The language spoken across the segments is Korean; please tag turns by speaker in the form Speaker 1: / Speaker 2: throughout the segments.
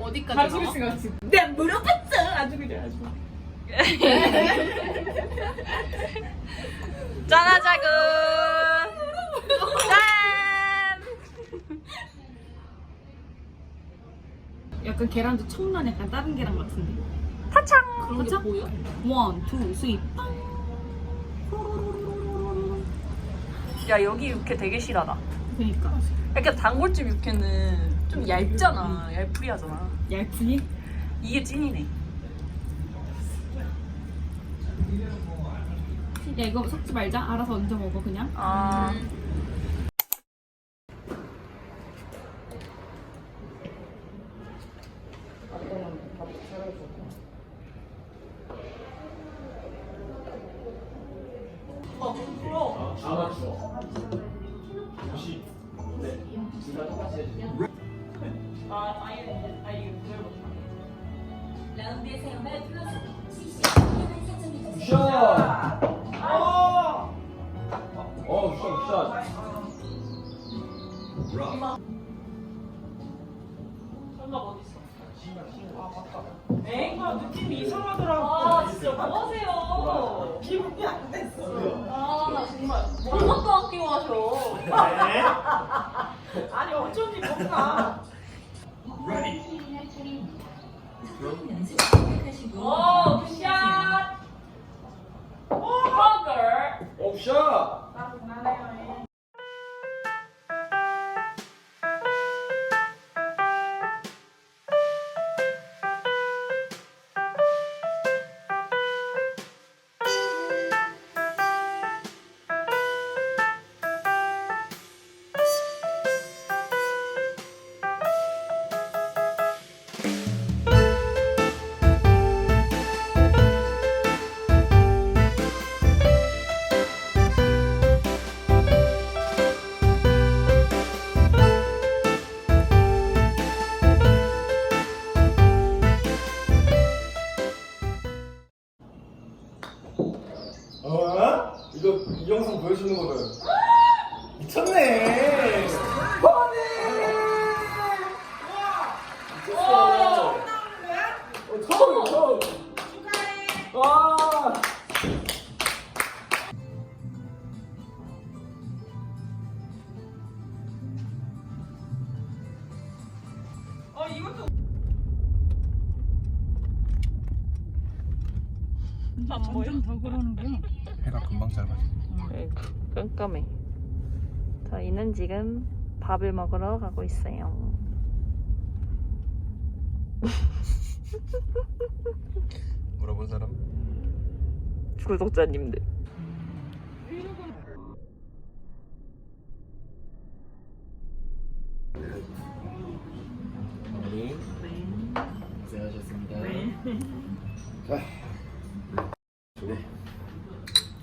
Speaker 1: 어디까지
Speaker 2: 바로
Speaker 1: 나와?
Speaker 2: 소리 같이. 내 물어봤어. 아주 그냥 아주.
Speaker 3: 짠하자구. 짠.
Speaker 2: 약간 계란도 청란 약간 다른 계란 같은데.
Speaker 3: 타창.
Speaker 1: 그런 게 보여?
Speaker 2: 원, 투, 쓰리, 빵.
Speaker 3: 야 여기 육회 되게 실하다.
Speaker 2: 그니까.
Speaker 3: 약간 단골집 육회는 좀 얇잖아. 얄프리하잖아.
Speaker 2: 얇지?
Speaker 3: 이게 찐이네.
Speaker 2: 야 이거 섞지 말자. 알아서 얹어 먹어 그냥.
Speaker 3: 아.
Speaker 4: 샷! 어, 샷, 샷.
Speaker 5: 앵가 느낌이 이상하더라고.
Speaker 3: 아 진짜 뭐 하세요?
Speaker 5: 기분이 안 됐어.
Speaker 3: 아 정말 뭔 것도 아끼고 하셔.
Speaker 5: 아니 어쩐지 뭔가.
Speaker 3: 오 굿샷. 버거.
Speaker 4: 오, 샷!
Speaker 3: 깜깜해. 저희는 지금 밥을 먹으러 가고 있어요.
Speaker 4: 물어본 사람?
Speaker 3: 구독자님들.
Speaker 4: 어머니. 고생하셨습니다. 자. 네.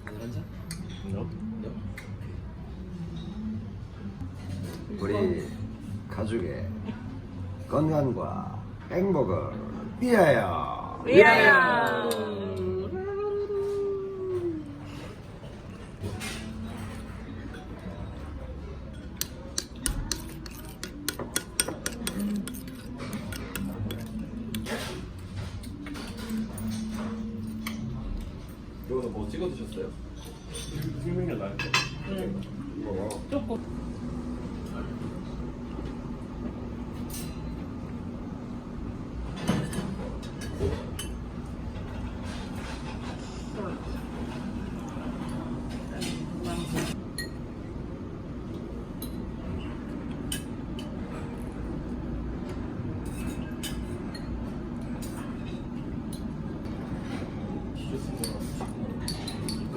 Speaker 4: 오늘 한 잔? 너?
Speaker 6: 우리 가족의 건강과 행복을 위하여
Speaker 3: 위하여.
Speaker 4: 여기서 뭐 찍어 드셨어요? 생명력 나을 거. 이거.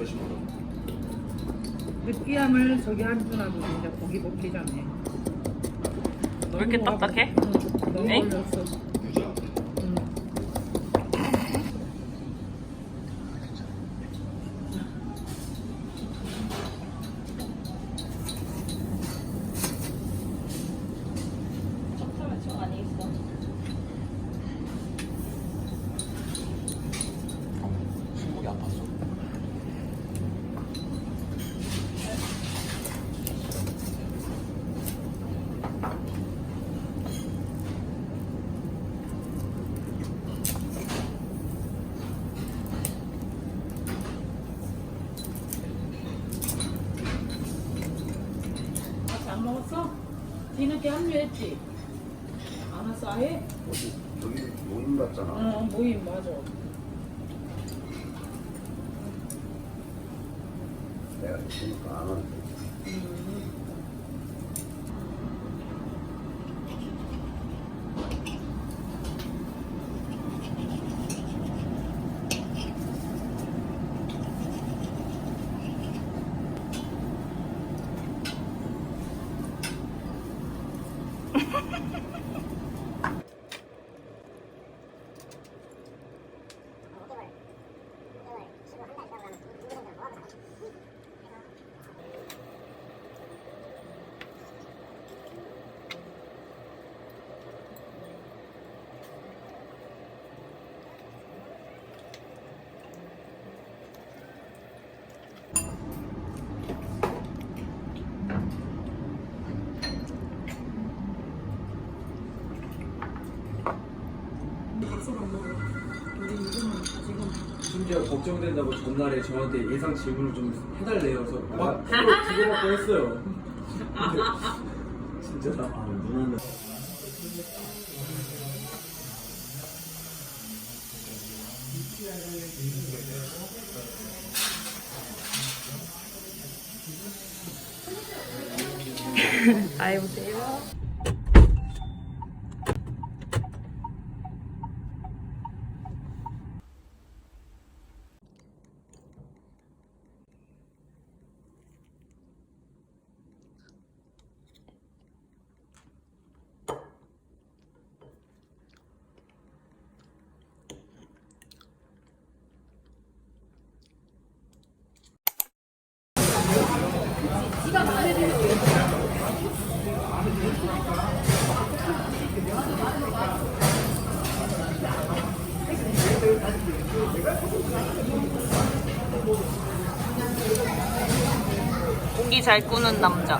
Speaker 4: 이것이 뭐라?
Speaker 5: 느끼함을 저기 한준하고 이제 고기 먹기 전에.
Speaker 3: 왜 이렇게 딱딱해?
Speaker 5: 너무
Speaker 3: 엥?
Speaker 5: 올렸어.
Speaker 4: 유자. 손목이 아팠어.
Speaker 5: 어저께 합류했지? 안 왔어 아예?
Speaker 6: 어디 저기 모임 같잖아.
Speaker 5: 어 모임 맞아
Speaker 6: 내가 있으니까 안 하는데.
Speaker 4: 심지어 걱정된다고 전날에 저한테 예상 질문을 좀 해달래요. 그래서 막 주고받고 했어요. 근데 진짜 아, 누나는
Speaker 7: 고기 잘 구는 남자.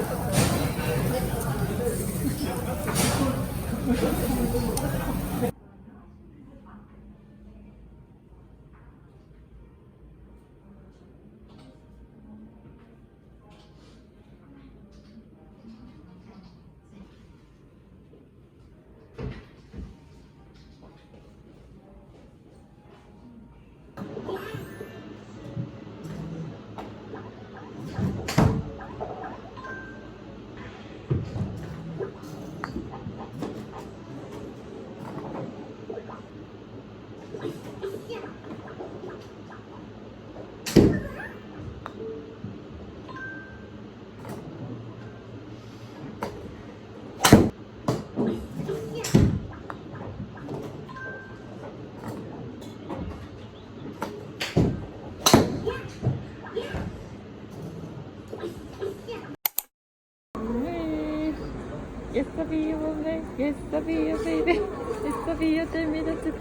Speaker 3: Yes, I'll be your woman. Yes, I'll be your baby. Yes, I'll be your me that to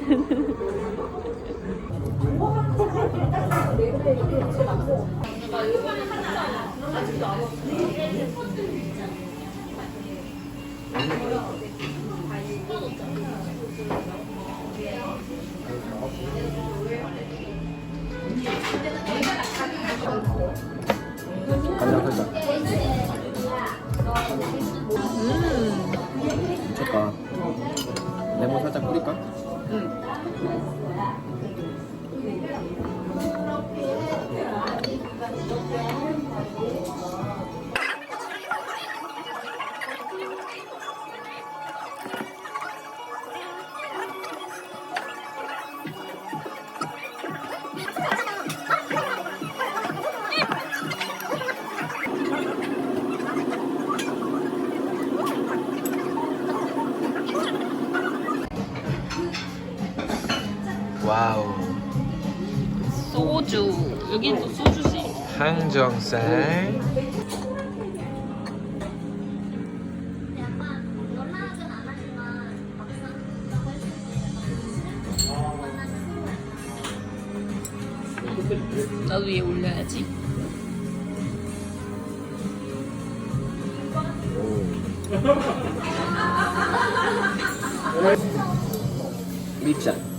Speaker 6: 간장 살짝 뿌릴까?
Speaker 1: 와우
Speaker 7: 소주. 여긴 또 소주지.
Speaker 1: 항정살
Speaker 7: 나도 얘 올려야지.
Speaker 6: 밑잔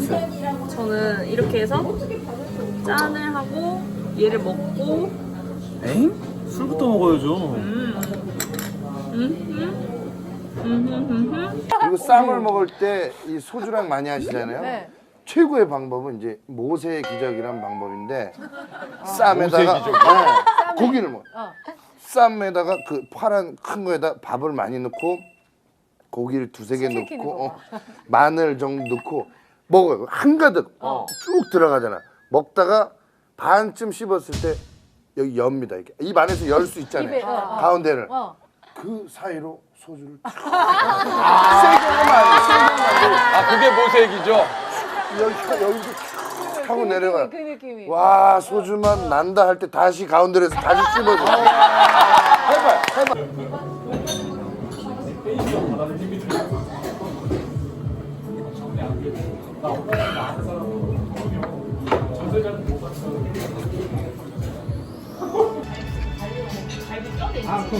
Speaker 6: 준비됐어요.
Speaker 7: 저는 이렇게 해서 짠을 하고 얘를 먹고
Speaker 6: 에잉?
Speaker 4: 술부터 먹어야죠.
Speaker 8: 그리고 쌈을 먹을 때 이 소주랑 많이 하시잖아요.
Speaker 2: 네.
Speaker 8: 최고의 방법은 이제 모세 기적이란 방법인데 쌈에다가 네, 고기를 먹어.
Speaker 2: 어.
Speaker 8: 쌈에다가 그 파란 큰 거에다 밥을 많이 넣고 고기를 두세 개 넣고 어, 마늘 정도 넣고 먹어요. 한가득 쭉 들어가잖아. 먹다가 반쯤 씹었을 때 여기 엽니다. 이렇게 입 안에서 열 수 있잖아요.
Speaker 2: 입에, 어, 어.
Speaker 8: 가운데를
Speaker 2: 어.
Speaker 8: 그 사이로 소주를 세게만
Speaker 1: 아 그게 모색이죠?
Speaker 8: 여기 여기도 쭉 하고 내려가.
Speaker 2: 그 느낌이.
Speaker 8: 와 소주만 난다 할 때 다시 가운데로 해서 다시 씹어줘. 해봐 해봐.
Speaker 4: 아, 그거